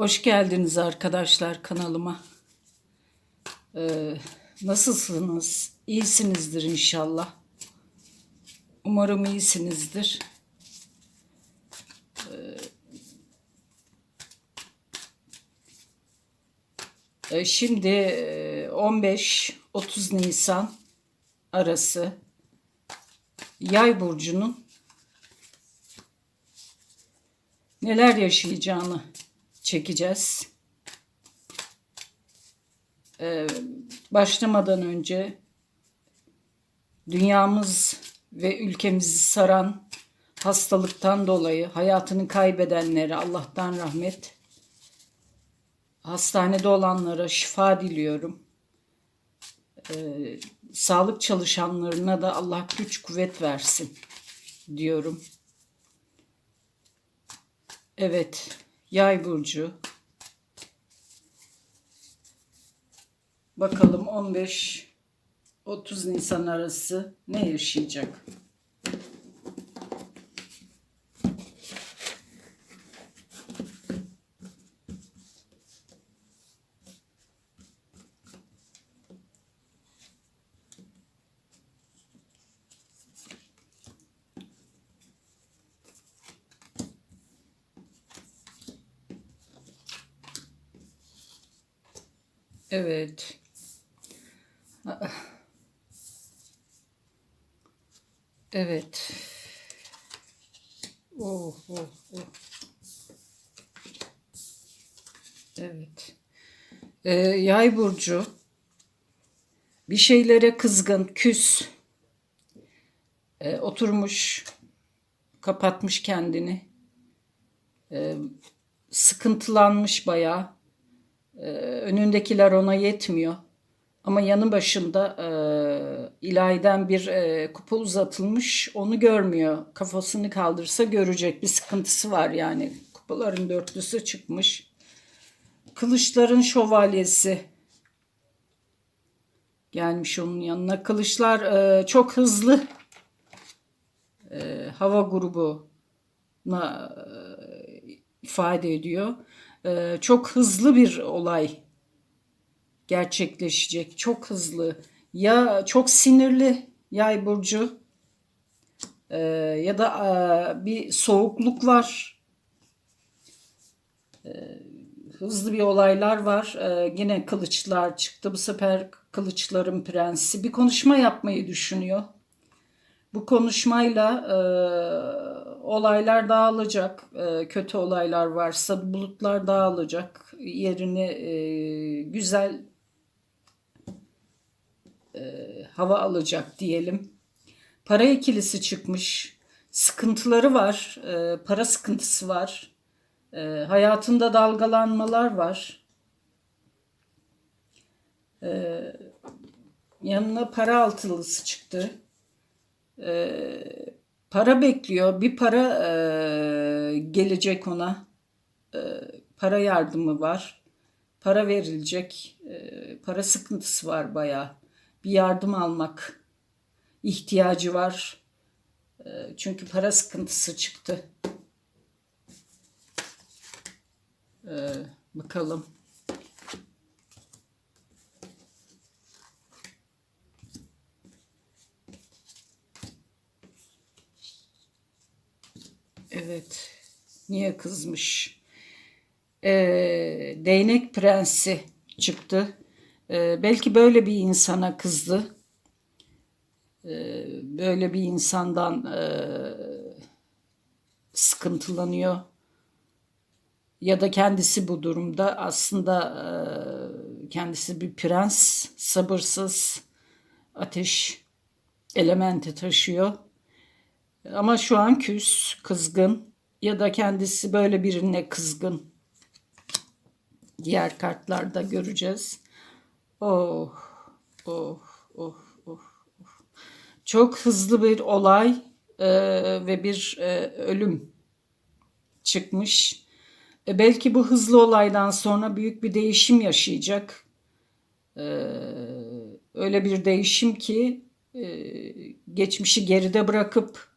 Hoş geldiniz arkadaşlar kanalıma. Ee, nasılsınız? İyisinizdir inşallah. Umarım iyisinizdir. Ee, e, şimdi e, 15-30 Nisan arası Yay burcunun neler yaşayacağını çekeceğiz. Ee, başlamadan önce dünyamız ve ülkemizi saran hastalıktan dolayı hayatını kaybedenlere Allah'tan rahmet, hastanede olanlara şifa diliyorum. Ee, sağlık çalışanlarına da Allah güç kuvvet versin diyorum. Evet, Yay burcu. Bakalım 15 30 Nisan arası ne yaşayacak? Evet. Evet. Oh, oh, oh. Evet. Ee, yay burcu bir şeylere kızgın, küs, Ee, oturmuş, kapatmış kendini, Ee, sıkıntılanmış bayağı. Ee, önündekiler ona yetmiyor. Ama yanı başında e, ilahiden bir e, kupa uzatılmış. Onu görmüyor. Kafasını kaldırsa görecek bir sıkıntısı var yani. Kupaların dörtlüsü çıkmış. Kılıçların şövalyesi gelmiş onun yanına. Kılıçlar e, çok hızlı e, hava grubuna e, ifade ediyor. E, çok hızlı bir olay gerçekleşecek. Çok hızlı. Ya çok sinirli yay burcu e, ya da e, bir soğukluk var. E, hızlı bir olaylar var. Yine kılıçlar çıktı. Bu sefer kılıçların prensi bir konuşma yapmayı düşünüyor. Bu konuşmayla e, olaylar dağılacak. E, kötü olaylar varsa bulutlar dağılacak. Yerini e, güzel hava alacak diyelim. Para ikilisi çıkmış. Sıkıntıları var. E, para sıkıntısı var. E, hayatında dalgalanmalar var. E, yanına para altılısı çıktı. E, para bekliyor. Bir para e, gelecek ona. E, para yardımı var. Para verilecek. E, para sıkıntısı var bayağı bir yardım almak ihtiyacı var. Ee, çünkü para sıkıntısı çıktı. Ee, bakalım. Evet. Niye kızmış? Ee, değnek prensi çıktı. Ee, belki böyle bir insana kızdı. Ee, böyle bir insandan e, sıkıntılanıyor. Ya da kendisi bu durumda aslında e, kendisi bir prens, sabırsız, ateş elementi taşıyor. Ama şu an küs, kızgın ya da kendisi böyle birine kızgın. Diğer kartlarda göreceğiz. Oh, oh, oh, oh, oh. Çok hızlı bir olay e, ve bir e, ölüm çıkmış. E, belki bu hızlı olaydan sonra büyük bir değişim yaşayacak. E, öyle bir değişim ki e, geçmişi geride bırakıp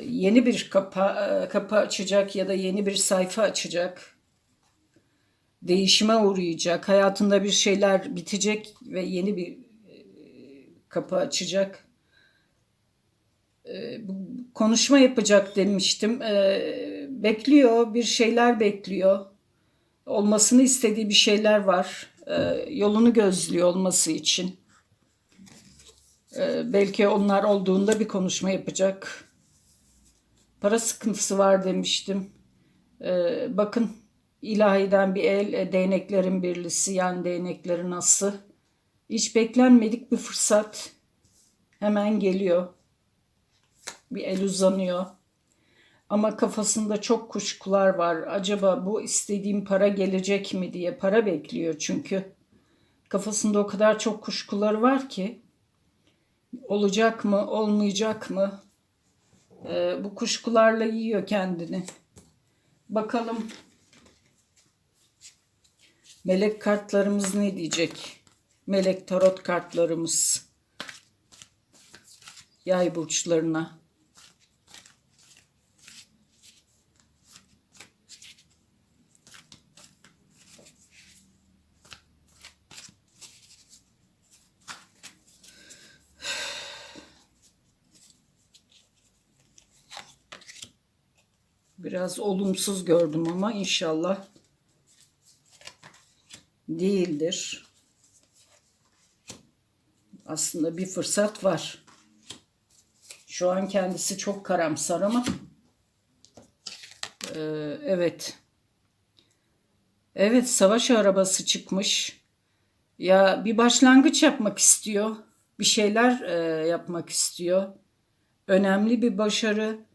yeni bir kapı, e, kapı açacak ya da yeni bir sayfa açacak değişime uğrayacak. Hayatında bir şeyler bitecek ve yeni bir e, kapı açacak. E, konuşma yapacak demiştim. E, bekliyor, bir şeyler bekliyor. Olmasını istediği bir şeyler var. E, yolunu gözlüyor olması için. E, belki onlar olduğunda bir konuşma yapacak. Para sıkıntısı var demiştim. E, bakın ilahiden bir el, e, değneklerin birlisi yani değneklerin ası. Hiç beklenmedik bir fırsat. Hemen geliyor. Bir el uzanıyor. Ama kafasında çok kuşkular var. Acaba bu istediğim para gelecek mi diye para bekliyor çünkü. Kafasında o kadar çok kuşkuları var ki. Olacak mı, olmayacak mı? Ee, bu kuşkularla yiyor kendini. Bakalım melek kartlarımız ne diyecek? Melek tarot kartlarımız. Yay burçlarına. Biraz olumsuz gördüm ama inşallah değildir. Aslında bir fırsat var. Şu an kendisi çok karamsar ama Ee, evet. Evet savaş arabası çıkmış. Ya bir başlangıç yapmak istiyor. Bir şeyler e, yapmak istiyor. Önemli bir başarı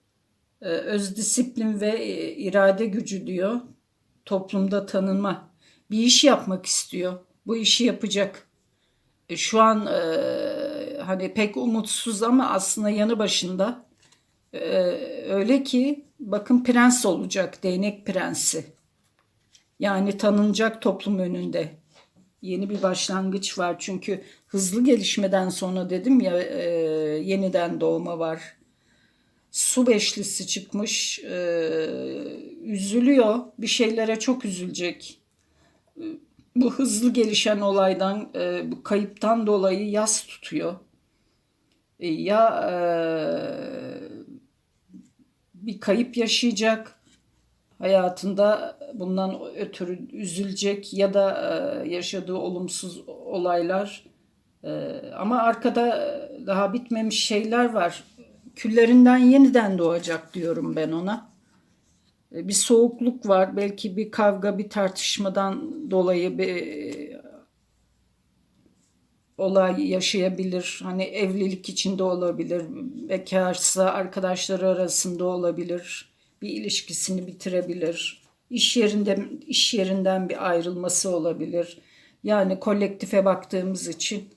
öz disiplin ve e, irade gücü diyor. Toplumda tanınma. Bir iş yapmak istiyor. Bu işi yapacak. E, Şu an e, hani pek umutsuz ama aslında yanı başında öyle ki bakın prens olacak. Değnek prensi. Yani tanınacak toplum önünde. Yeni bir başlangıç var çünkü hızlı gelişmeden sonra dedim ya e, yeniden doğma var su beşlisi çıkmış. Ee, üzülüyor. Bir şeylere çok üzülecek. Ee, Bu hızlı gelişen olaydan, e, bu kayıptan dolayı yas tutuyor. E, ya e, bir kayıp yaşayacak hayatında bundan ötürü üzülecek ya da e, yaşadığı olumsuz olaylar e, ama arkada daha bitmemiş şeyler var. Küllerinden yeniden doğacak diyorum ben ona. E, Bir soğukluk var. Belki bir kavga, bir tartışmadan dolayı bir e, olay yaşayabilir. Hani evlilik içinde olabilir. Bekarsa arkadaşları arasında olabilir. Bir ilişkisini bitirebilir. İş yerinde iş yerinden bir ayrılması olabilir. Yani kolektife baktığımız için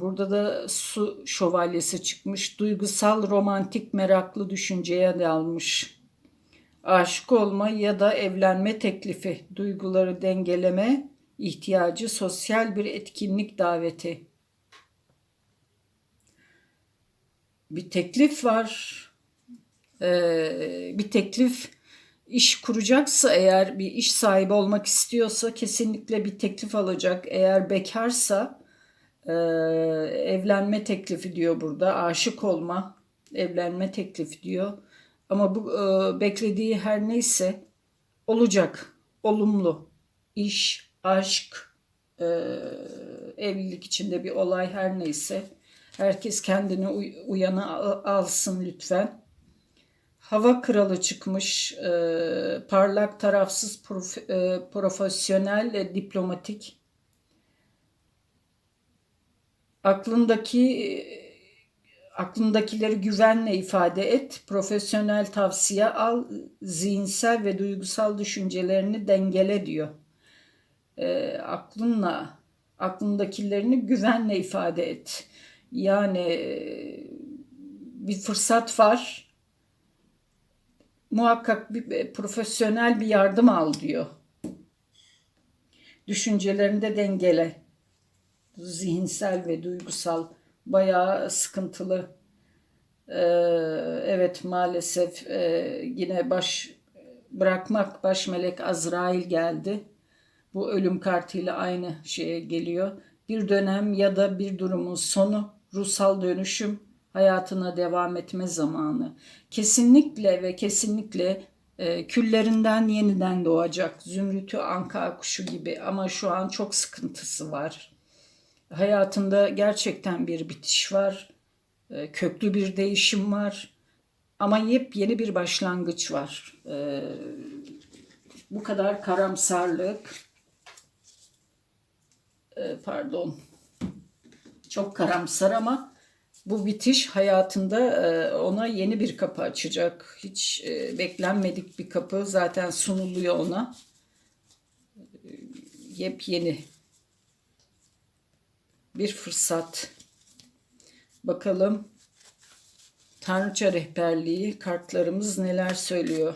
burada da su şövalyesi çıkmış. Duygusal, romantik, meraklı düşünceye dalmış. Aşık olma ya da evlenme teklifi, duyguları dengeleme ihtiyacı, sosyal bir etkinlik daveti. Bir teklif var. Ee, bir teklif iş kuracaksa eğer bir iş sahibi olmak istiyorsa kesinlikle bir teklif alacak. Eğer bekarsa ee, evlenme teklifi diyor burada. Aşık olma, evlenme teklifi diyor. Ama bu e, beklediği her neyse olacak. Olumlu. İş, aşk, e, evlilik içinde bir olay her neyse. Herkes kendini uy- uyana al- alsın lütfen. Hava kralı çıkmış. e, parlak, tarafsız, prof- e, profesyonel, e, diplomatik aklındaki aklındakileri güvenle ifade et, profesyonel tavsiye al, zihinsel ve duygusal düşüncelerini dengele diyor. E, aklınla, aklındakilerini güvenle ifade et. Yani bir fırsat var. Muhakkak bir profesyonel bir yardım al diyor. Düşüncelerini de dengele zihinsel ve duygusal bayağı sıkıntılı. Ee, evet maalesef e, yine baş bırakmak baş melek Azrail geldi. Bu ölüm kartıyla aynı şeye geliyor. Bir dönem ya da bir durumun sonu, ruhsal dönüşüm, hayatına devam etme zamanı. Kesinlikle ve kesinlikle e, küllerinden yeniden doğacak. Zümrütü anka kuşu gibi ama şu an çok sıkıntısı var. Hayatında gerçekten bir bitiş var. E, köklü bir değişim var. Ama yepyeni bir başlangıç var. E, bu kadar karamsarlık, e, pardon, çok karamsar ama bu bitiş hayatında e, ona yeni bir kapı açacak. Hiç e, beklenmedik bir kapı zaten sunuluyor ona. Yepyeni bir fırsat. Bakalım Tanrıça rehberliği kartlarımız neler söylüyor?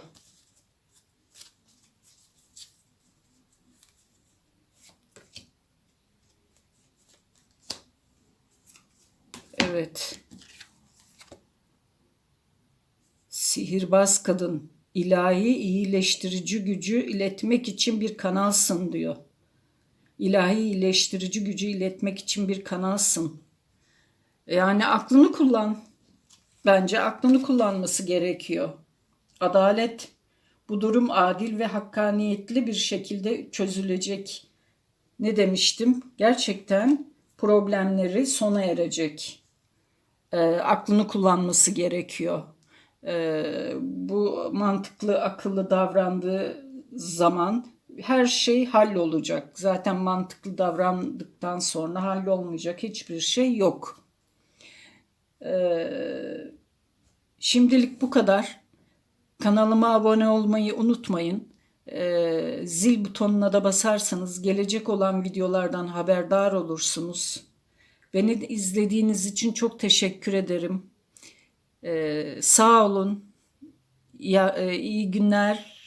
Evet. Sihirbaz kadın, ilahi iyileştirici gücü iletmek için bir kanalsın diyor. İlahi iyileştirici gücü iletmek için bir kanalsın. Yani aklını kullan. Bence aklını kullanması gerekiyor. Adalet, bu durum adil ve hakkaniyetli bir şekilde çözülecek. Ne demiştim? Gerçekten problemleri sona erecek. E, aklını kullanması gerekiyor. E, bu mantıklı, akıllı davrandığı zaman her şey hallolacak. Zaten mantıklı davrandıktan sonra hallolmayacak hiçbir şey yok. Ee, şimdilik bu kadar. Kanalıma abone olmayı unutmayın. Ee, zil butonuna da basarsanız gelecek olan videolardan haberdar olursunuz. Beni izlediğiniz için çok teşekkür ederim. Ee, sağ olun. Ya, e, iyi günler.